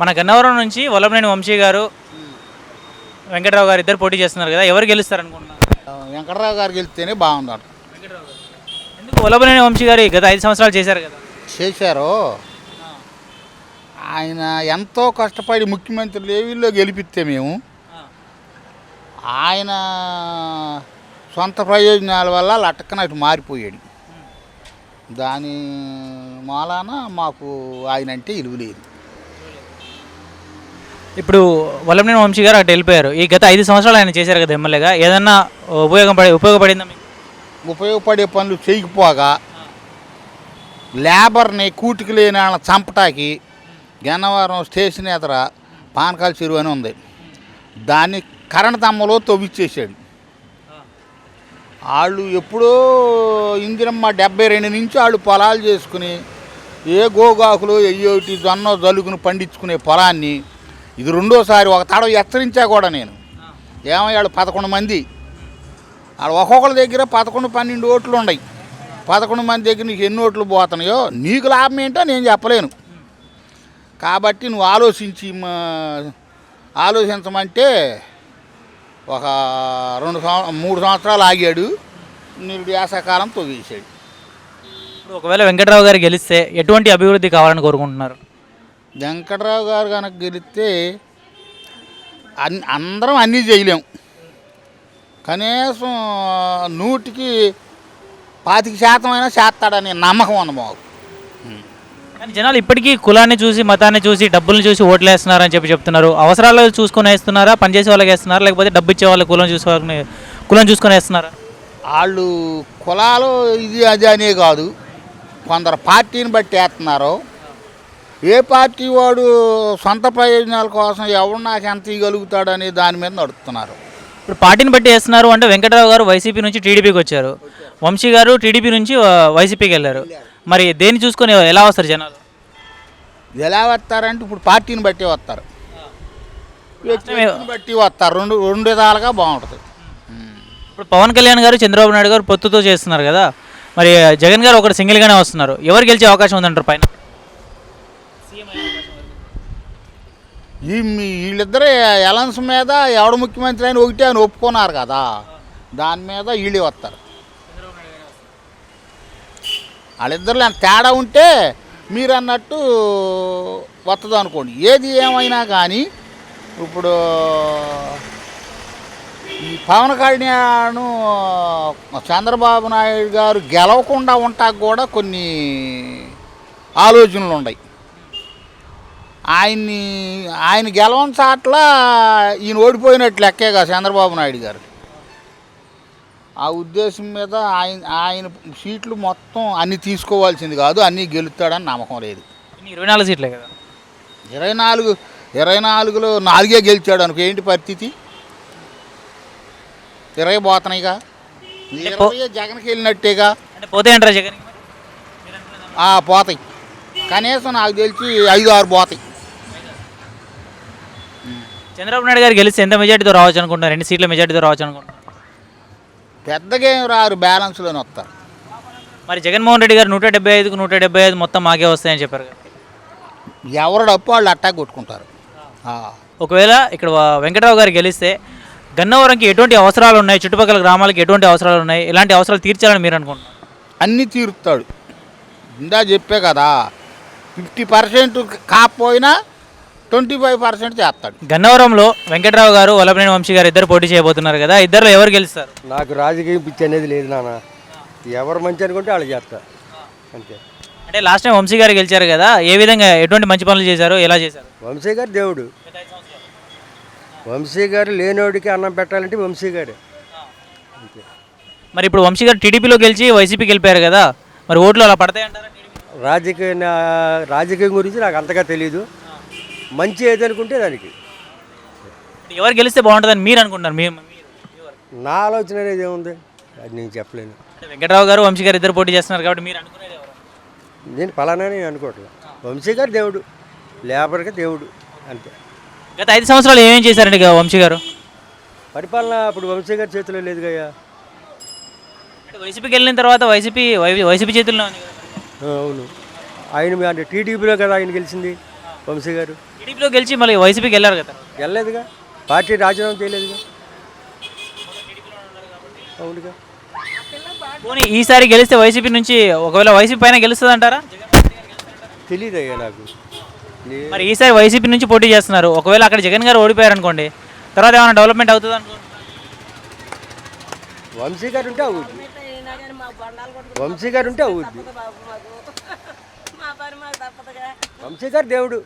మన గన్నవరం నుంచి వల్లభనేని వంశీ గారు వెంకట్రావు గారు ఇద్దరు పోటీ చేస్తున్నారు కదా ఎవరు గెలుస్తారు అనుకుంటున్నారు వెంకటరావు గారికి వెళ్తేనే బాగుందట ఎందుకు వల్లభనేని వంశీ గారు గత ఐదు సంవత్సరాలు చేశారు కదా? చేశారు. ఆయన ఎంతో కష్టపడి ముఖ్యమంత్రి లెవెల్లో గెలిపిస్తే మేము ఆయన సొంత ప్రయోజనాల వల్ల లటక్కన అటు మారిపోయాడు. దాని మూలాన మాకు ఆయన అంటే ఇలువ లేదు. ఇప్పుడు వల్లభనేని వంశీ గారు అటు వెళ్ళిపోయారు. ఈ గత ఐదు సంవత్సరాలు ఆయన చేశారు కదా ఎమ్మెల్యేగా. ఏదన్నా ఉపయోగపడి ఉపయోగపడిందా మీకు? ఉపయోగపడే పనులు చేయకపోగా లేబర్ని కూటికి లేని వాళ్ళని చంపటాకి గన్నవరం స్టేషన్ ఎదుర పానకాల చెరువు అని ఉంది. దాన్ని కరెంట్ తమ్మలో తవ్విచ్చేసాడు వాళ్ళు ఎప్పుడో ఇందిరమ్మ డెబ్బై రెండు నుంచి వాళ్ళు పొలాలు చేసుకుని ఏ గోగాకులు ఎయ్యోటి జొన్న జలుగును పండించుకునే పొలాన్ని ఇది రెండోసారి ఒక తడవ హెచ్చరించా కూడా నేను. ఏమయ్యాడు పదకొండు మంది. వాళ్ళు ఒక్కొక్కరి దగ్గర పదకొండు పన్నెండు ఓట్లు ఉన్నాయి. పదకొండు మంది దగ్గర నీకు ఎన్ని ఓట్లు పోతున్నాయో నీకు లాభం ఏంటో నేను చెప్పలేను. కాబట్టి నువ్వు ఆలోచించి మా- ఆలోచించమంటే ఒక రెండు సంవ మూడు సంవత్సరాలు ఆగాడు. నిరుడు వేసవకాలం తొగిసాడు ఒకవేళ వెంకట్రావు గారు గెలిస్తే ఎటువంటి అభివృద్ధి కావాలని కోరుకుంటున్నారు? వెంకట్రావు గారు కనుక గెలిస్తే అన్ అందరం అన్నీ చేయలేం కనీసం నూటికి పాతిక శాతం అయినా చేస్తాడనే నమ్మకం ఉంది మాకు. కానీ జనాలు ఇప్పటికీ కులాన్ని చూసి మతాన్ని చూసి డబ్బుల్ని చూసి ఓట్లు వేస్తున్నారని చెప్పి చెప్తున్నారు. అవసరాలు చూసుకొని వేస్తున్నారా? పనిచేసే వాళ్ళకి వేస్తున్నారా? లేకపోతే డబ్బు ఇచ్చే వాళ్ళకి కులం చూసే వాళ్ళని కులం చూసుకొని వేస్తున్నారా? వాళ్ళు కులాలు ఇది అది అనే కాదు. కొందరు పార్టీని బట్టి వేస్తున్నారు ఏ పార్టీ వాడు సొంత ప్రయోజనాల కోసం ఎవడు నాకు ఎంత ఇవ్వగలుగుతాడు అనే దాని మీద నడుస్తున్నారు ఇప్పుడు పార్టీని బట్టి వేస్తున్నారు అంటే వెంకట్రావు గారు వైసీపీ నుంచి టీడీపీకి వచ్చారు. వంశీ గారు టీడీపీ నుంచి వైసీపీకి వెళ్ళారు. మరి దేన్ని చూసుకొని ఎలా వస్తారు జనాలు? ఎలా వస్తారంటే ఇప్పుడు పార్టీని బట్టి వస్తారు. వ్యక్తిని బట్టి వస్తారు. రెండు రెండు విధాలుగా బాగుంటుంది. ఇప్పుడు పవన్ కళ్యాణ్ గారు చంద్రబాబు నాయుడు గారు పొత్తుతో చేస్తున్నారు కదా. మరి జగన్ గారు ఒకటి సింగిల్గానే వస్తున్నారు. ఎవరు గెలిచే అవకాశం ఉందంటారు పైన? ఈ వీళ్ళిద్దరే ఎలన్స్ మీద ఎవడు ముఖ్యమంత్రి అని ఒకటే అని ఒప్పుకున్నారు కదా. దాని మీద వీళ్ళే వస్తారు. వాళ్ళిద్దరిలో అంత తేడా ఉంటే మీరు అన్నట్టు వస్తుంది అనుకోండి. ఏది ఏమైనా కానీ ఇప్పుడు ఈ పవన్ కళ్యాణ్ చంద్రబాబు నాయుడు గారు గెలవకుండా ఉంటాక కూడా కొన్ని ఆలోచనలు ఉన్నాయి ఆయన్ని ఆయన గెలవని చాట్ల ఈయన ఓడిపోయినట్లు లెక్కేగా చంద్రబాబు నాయుడు గారు. ఆ ఉద్దేశం మీద ఆయన ఆయన సీట్లు మొత్తం అన్ని తీసుకోవాల్సింది కాదు అన్నీ గెలుస్తాడని నమ్మకం లేదు. ఇరవై నాలుగు సీట్లే కదా? ఇరవై నాలుగు ఇరవై నాలుగులో నాలుగే గెలిచాడు అనుకో ఏంటి పరిస్థితి? ఇరవై పోతున్నాయిగా? ఇరవై జగన్కి వెళ్ళినట్టేగా? అంటే పోతే అంటారా జగన్ పోతాయి. కనీసం నాకు తెలిసి ఐదు ఆరు పోతాయి. చంద్రబాబు నాయుడు గారు గెలిస్తే ఎంత మెజార్టీతో రావచ్చు అనుకుంటున్నారు? రెండు సీట్ల మెజార్టీతో రావచ్చు అనుకుంటున్నారు? పెద్దగా ఏం రారు బ్యాలెన్స్లోనే వస్తారు. మరి జగన్మోహన్ రెడ్డి గారు నూట డెబ్బై ఐదుకు నూట డెబ్బై ఐదు మొత్తం మాకే వస్తాయని చెప్పారు కదా. ఎవరు డప్పు వాళ్ళు అట్టాక్ కొట్టుకుంటారు. ఆ. ఒకవేళ ఇక్కడ వ- వెంకట్రావు గారు గెలిస్తే గన్నవరంకి ఎటువంటి అవసరాలు ఉన్నాయి? చుట్టుపక్కల గ్రామాలకి ఎటువంటి అవసరాలు ఉన్నాయి? ఇలాంటి అవసరాలు తీర్చాలని మీరు అనుకుంటున్నారు? అన్నీ తీరుస్తాడు ఇందా చెప్పే కదా ఫిఫ్టీ పర్సెంట్ కాకపోయినా ట్వంటీ ఫైవ్ పర్సెంట్ చేస్తాడు. గన్నవరంలో వెంకట్రావు గారు వల్లభనేని వంశీ గారు ఇద్దరు పోటీ చేయబోతున్నారు కదా ఇద్దరు ఎవరు గెలుస్తారు? నాకు రాజకీయం పిచ్చి అనేది లేదు నాన్న. ఎవరు మంచి అనుకుంటే వాళ్ళు చేస్తా. అంతే. అంటే లాస్ట్ టైం వంశీ గారు గెలిచారు కదా ఏ విధంగా ఎటువంటి మంచి పనులు చేశారు ఎలా చేశారు? వంశీ గారు దేవుడు. వంశీ గారు లేనోడికి అన్నం పెట్టాలంటే వంశీ గారే. అంతే. మరి ఇప్పుడు వంశీ గారు టీడీపీలో గెలిచి వైసీపీకి వెళ్ళిపోయారు కదా మరి ఓట్లు అలా పడతాయంటారా? రాజకీయ నా- రాజకీయం గురించి నాకు అంతగా తెలియదు మంచి ఏదనుకుంటే దానికి. ఎవరు గెలిస్తే బాగుంటుందని మీరు అనుకుంటున్నారు? మీ మీరు ఎవరు? నా ఆలోచన అనేది ఏముంది? అది నేను చెప్పలేను. వెంకట్రావు గారు వంశీ గారు ఇద్దరు పోటీ చేస్తున్నారు కాబట్టి మీరు అనుకునేది ఎవరు? నేను ఫలానా నేను అనుకోవట్లేదు వంశీ గారు దేవుడు లేబర్కి దేవుడు అంతే. గత ఐదు సంవత్సరాలు ఏమేం చేశారండి ఇక వంశీ గారు? పరిపాలన అప్పుడు వంశీ గారి చేతిలో లేదు కదా అంటే వైసీపీకి వెళ్ళిన తర్వాత వైసీపీ వైసీపీ చేతుల్లో ఉంది కదా అవును. ఆయన అంటే టీడీపీలో కదా ఆయన గెలిచింది. వంశీ గారు. టీడీపీలో గెలిచి మళ్ళీ వైసీపీకి వెళ్ళారు కదా? వెళ్ళలేదుగా. పార్టీ రాజీనామా చేయలేదుగా. అవునుగా. పోనీ ఈసారి గెలిస్తే వైసీపీ నుంచి ఒకవేళ వైసీపీ పైన గెలుస్తుంది అంటారా తెలియదయ్యా నాకు. నీ- మరి ఈసారి వైసీపీ నుంచి పోటీ చేస్తున్నారు. ఒకవేళ అక్కడ జగన్ గారు ఓడిపోయారు అనుకోండి తర్వాత ఏమైనా డెవలప్మెంట్ అవుతుంది అనుకో వంశీ గారు ఉంటే అవుద్ది. వంశీ గారు ఉంటే అవుద్ది. వంశీ గారు దేవుడు.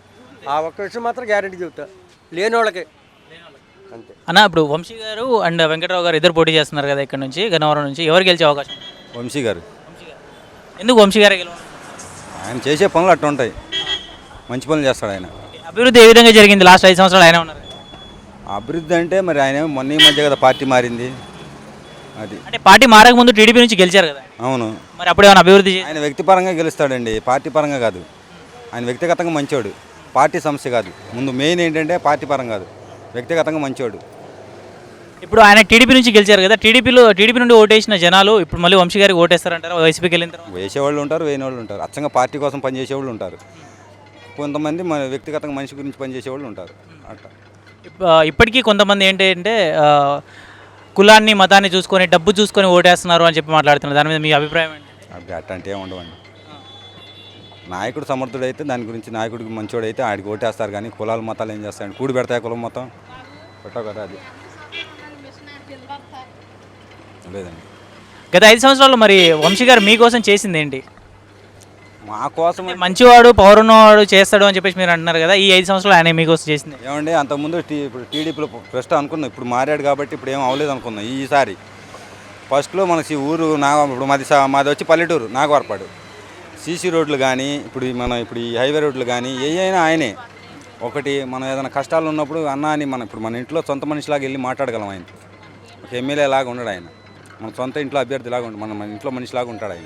ఆ ఒక్క విషయం మాత్రం గ్యారంటీ చెబుతా. లేని వాళ్ళకి అంతే. అన్న ఇప్పుడు వంశీ గారు అండ్ వెంకటరావు గారు ఇద్దరు పోటీ చేస్తున్నారు కదా ఇక్కడ నుంచి గన్నవరం నుంచి. ఎవరు గెలిచే అవకాశం? వంశీ గారు. ఎందుకు వంశీ గారే గెలవాలి? ఆయన చేసే పనులు అట్లా ఉంటాయి. మంచి పనులు చేస్తాడు ఆయన. అభివృద్ధి ఏ విధంగా జరిగింది? లాస్ట్ ఐదు సంవత్సరాలు ఆయన ఉన్నారు అభివృద్ధి అంటే మరి ఆయన ఏమో మొన్న ఈ మధ్య కదా పార్టీ మారింది. అది. అంటే పార్టీ మారక ముందు టీడీపీ నుంచి గెలిచారు కదా అవును. మరి అప్పుడు ఏమైనా అభివృద్ధి ఆయన వ్యక్తిపరంగా గెలుస్తాడండి. పార్టీ పరంగా కాదు. ఆయన వ్యక్తిగతంగా మంచోడు. పార్టీ సమస్య కాదు. ముందు మెయిన్ ఏంటంటే పార్టీ పరం కాదు. వ్యక్తిగతంగా మంచోడు. ఇప్పుడు ఆయన టీడీపీ నుంచి గెలిచారు కదా టీడీపీలో టీడీపీ నుండి ఓటేసిన జనాలు ఇప్పుడు మళ్ళీ వంశీ గారికి ఓటేస్తారంటారా? వైసీపీకి వెళ్ళిన తర్వాత? వేసేవాళ్ళు ఉంటారు వేయని వాళ్ళు ఉంటారు. అచ్చంగా పార్టీ కోసం పనిచేసేవాళ్ళు ఉంటారు. కొంతమంది మన వ్యక్తిగతంగా మనిషి గురించి పనిచేసేవాళ్ళు ఉంటారు. అట్లా. ఇప్ప- ఇప్పటికీ కొంతమంది ఏంటంటే కులాన్ని మతాన్ని చూసుకొని డబ్బు చూసుకొని ఓటేస్తున్నారు అని చెప్పి మాట్లాడుతున్నారు. దాని మీద మీ అభిప్రాయం ఏంటి? అవి అట్లాంటి ఏమి ఉండవండి. నాయకుడు సమర్థుడైతే దాని గురించి నాయకుడికి మంచోడైతే ఆడికి ఓటేస్తారు కానీ కులాల మతాలు ఏం చేస్తాయండి కూడి పెడతాయి కులం మొత్తం పెట్టవు కదా అది. లేదండి. గత ఐదు సంవత్సరాల్లో మరి వంశీ గారు మీకోసం చేసింది ఏంటి? మా కోసం మంచివాడు పవర్ ఉన్నవాడు చేస్తాడు అని చెప్పేసి మీరు అంటున్నారు కదా ఈ ఐదు సంవత్సరాలు ఆయన మీకోసం చేసింది. ఏమండి అంతకుముందు టీ ఇప్పుడు టీడీపీలో ఫస్ట్ అనుకున్నాం ఇప్పుడు మారాడు కాబట్టి ఇప్పుడు ఏం అవ్వలేదు అనుకున్నాం ఈసారి. ఫస్ట్లో మనకి ఊరు నా ఇప్పుడు మాది మాది వచ్చి పల్లెటూరు నాగవరపాడు. సీసీ రోడ్లు కానీ ఇప్పుడు మనం ఇప్పుడు ఈ హైవే రోడ్లు కానీ ఏ అయినా ఆయనే. ఒకటి మనం ఏదైనా కష్టాలు ఉన్నప్పుడు అన్న అని మనం ఇప్పుడు మన ఇంట్లో సొంత మనిషిలాగా వెళ్ళి మాట్లాడగలం ఆయన. ఒక ఎమ్మెల్యే లాగా ఉండడు ఆయన. మన సొంత ఇంట్లో అభ్యర్థి లాగా ఉంటాడు మన మన ఇంట్లో మనిషిలాగా ఉంటాడు ఆయన.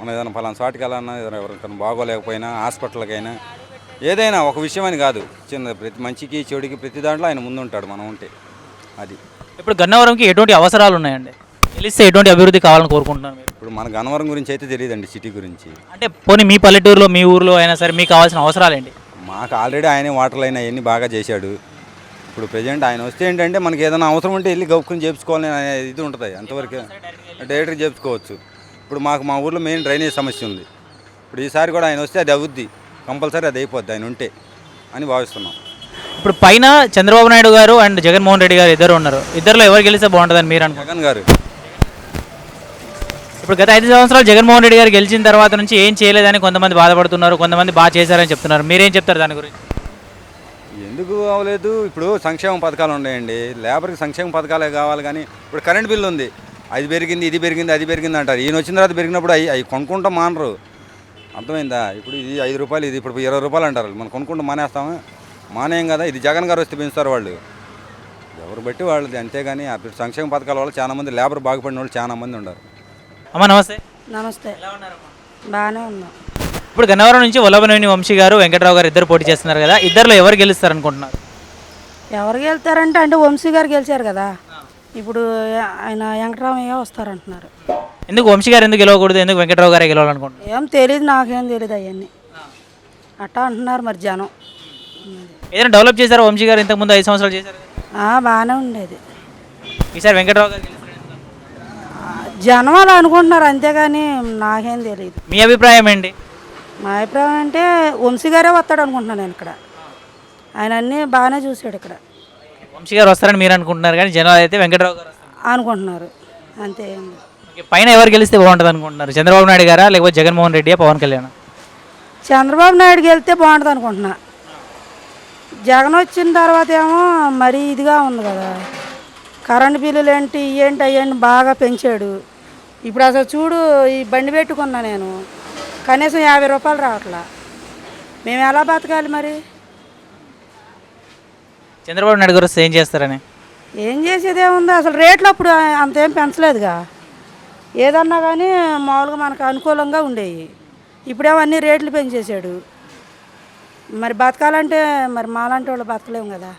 మనం ఏదైనా ఫలానా చోటికి వెళ్ళాలన్నా ఏదైనా ఎవరికైనా బాగోలేకపోయినా హాస్పిటల్కైనా ఏదైనా ఒక విషయం అని కాదు. చిన్న ప్రతి మంచికి చెడుకి ప్రతి దాంట్లో ఆయన ముందు ఉంటాడు మనం ఉంటే. అది. ఇప్పుడు గన్నవరంకి ఎటువంటి అవసరాలు ఉన్నాయండి? తెలిస్తే ఎటువంటి అభివృద్ధి కావాలని కోరుకుంటున్నాను ఇప్పుడు మన గన్నవరం గురించి అయితే తెలియదండి సిటీ గురించి. అంటే పోనీ మీ పల్లెటూరులో మీ ఊర్లో అయినా సరే మీకు కావాల్సిన అవసరాలు ఏంటి? మాకు ఆల్రెడీ ఆయనే వాటర్ లైన్ అవన్నీ బాగా చేశాడు. ఇప్పుడు ప్రజెంట్ ఆయన వస్తే ఏంటంటే మనకి ఏదైనా అవసరం ఉంటే వెళ్ళి గౌక్కుని చేపించుకోవాలని అనే ఇది ఉంటుంది. అంతవరకు డైరెక్ట్గా చేపించుకోవచ్చు. ఇప్పుడు మాకు మా ఊర్లో మెయిన్ డ్రైనేజ్ సమస్య ఉంది. ఇప్పుడు ఈసారి కూడా ఆయన వస్తే అది అవుద్ది. కంపల్సరీ అది అయిపోద్ది. ఆయన ఉంటే అని భావిస్తున్నాం. ఇప్పుడు పైన చంద్రబాబు నాయుడు గారు అండ్ జగన్మోహన్ రెడ్డి గారు ఇద్దరు ఉన్నారు. ఇద్దరులో ఎవరు గెలిస్తే బాగుంటుందని మీరు అనుకుంటున్నారు? జగన్ గారు. ఇప్పుడు గత ఐదు సంవత్సరాలు జగన్మోహన్ రెడ్డి గారు గెలిచిన తర్వాత నుంచి ఏం చేయలేదని కొంతమంది బాధపడుతున్నారు కొంతమంది బాగా చేశారని చెప్తున్నారు. మీరేం చెప్తారు దాని గురించి? ఎందుకు అవ్వలేదు ఇప్పుడు సంక్షేమ పథకాలు ఉన్నాయండి. లేబర్కి సంక్షేమ పథకాలే కావాలి కానీ ఇప్పుడు కరెంట్ బిల్లు ఉంది. అది పెరిగింది ఇది పెరిగింది అది పెరిగింది అంటారు. ఈయన వచ్చిన తర్వాత పెరిగినప్పుడు అవి అవి కొనుక్కుంటాం మానరు. అర్థమైందా? ఇప్పుడు ఇది ఐదు రూపాయలు ఇది ఇప్పుడు ఇరవై రూపాయలు అంటారు. మనం కొనుక్కుంటూ మానేస్తాము? మానేం కదా. ఇది జగన్ గారు వస్తే పెంచుతారు వాళ్ళు. ఎవరు బట్టి వాళ్ళది. అంతేగాని సంక్షేమ పథకాల వల్ల చాలామంది లేబర్ బాగుపడిన వాళ్ళు చాలామంది ఉన్నారు. అమ్మ నమస్తే. నమస్తే. బాగానే ఉన్నాం. ఇప్పుడు గన్నవరం నుంచి వల్లభనేని వంశీ గారు వెంకట్రావు గారు ఇద్దరు పోటీ చేస్తున్నారు కదా ఇద్దరులో ఎవరు గెలుస్తారు అనుకుంటున్నారు ఎవరు గెలుతారంటే అంటే వంశీ గారు గెలిచారు కదా. ఇప్పుడు ఆయన వెంకటరామయ్య వస్తారంటున్నారు. ఎందుకు వంశీ గారు ఎందుకు గెలవకూడదు? ఎందుకు వెంకట్రావు గారే గెలవాలనుకుంటున్నారు? ఏం తెలియదు నాకేం తెలియదు అవన్నీ. అట్టా అంటున్నారు మరి జనం. ఏదైనా డెవలప్ చేశారా వంశీ గారు? ఇంతకుముందు ఐదు సంవత్సరాలు చేశారు? ఆ, బాగానే ఉండేది. ఈసారి వెంకట్రావు గారు గెలుస్తారు. జనం అలా అనుకుంటున్నారు అంతేగాని నాకేం తెలియదు మీ అభిప్రాయం ఏంటి? మా అభిప్రాయం అంటే వంశీ గారే వస్తాడు అనుకుంటున్నాను నేను ఇక్కడ. ఆయన అన్నీ బాగానే చూశాడు ఇక్కడ. వంశీ గారు వస్తారని మీరు అనుకుంటున్నారు కానీ జనాలు అయితే వెంకట్రావు గారు వస్తారు. అనుకుంటున్నారు. అంతే ఏం లేదు. ఓకే, పైన ఎవరు గెలిస్తే బాగుంటుంది అనుకుంటున్నారు? చంద్రబాబు నాయుడు గారా లేకపోతే జగన్మోహన్ రెడ్డియా పవన్ కళ్యాణ్? చంద్రబాబు నాయుడుకి వెళ్తే బాగుంటుంది అనుకుంటున్నా. జగన్ వచ్చిన తర్వాత ఏమో మరీ ఇదిగా ఉంది కదా. కరెంటు బిల్లులు ఏంటి ఏంటి అయ్యండి బాగా పెంచాడు. ఇప్పుడు అసలు చూడు ఈ బండి పెట్టుకున్నా నేను. కనీసం యాభై రూపాయలు రావట్లా. మేము ఎలా బతకాలి మరి? చంద్రబాబు నాయుడు గారు వస్తే ఏం చేస్తారని? ఏం చేసేది ఏముంది? అసలు రేట్లు అప్పుడు అంతేం పెంచలేదుగా. ఏదన్నా కానీ మామూలుగా మనకు అనుకూలంగా ఉండేవి. ఇప్పుడేమో అన్ని రేట్లు పెంచేశాడు. మరి బతకాలంటే మరి మాలాంటి వాళ్ళు బతకలేము కదా.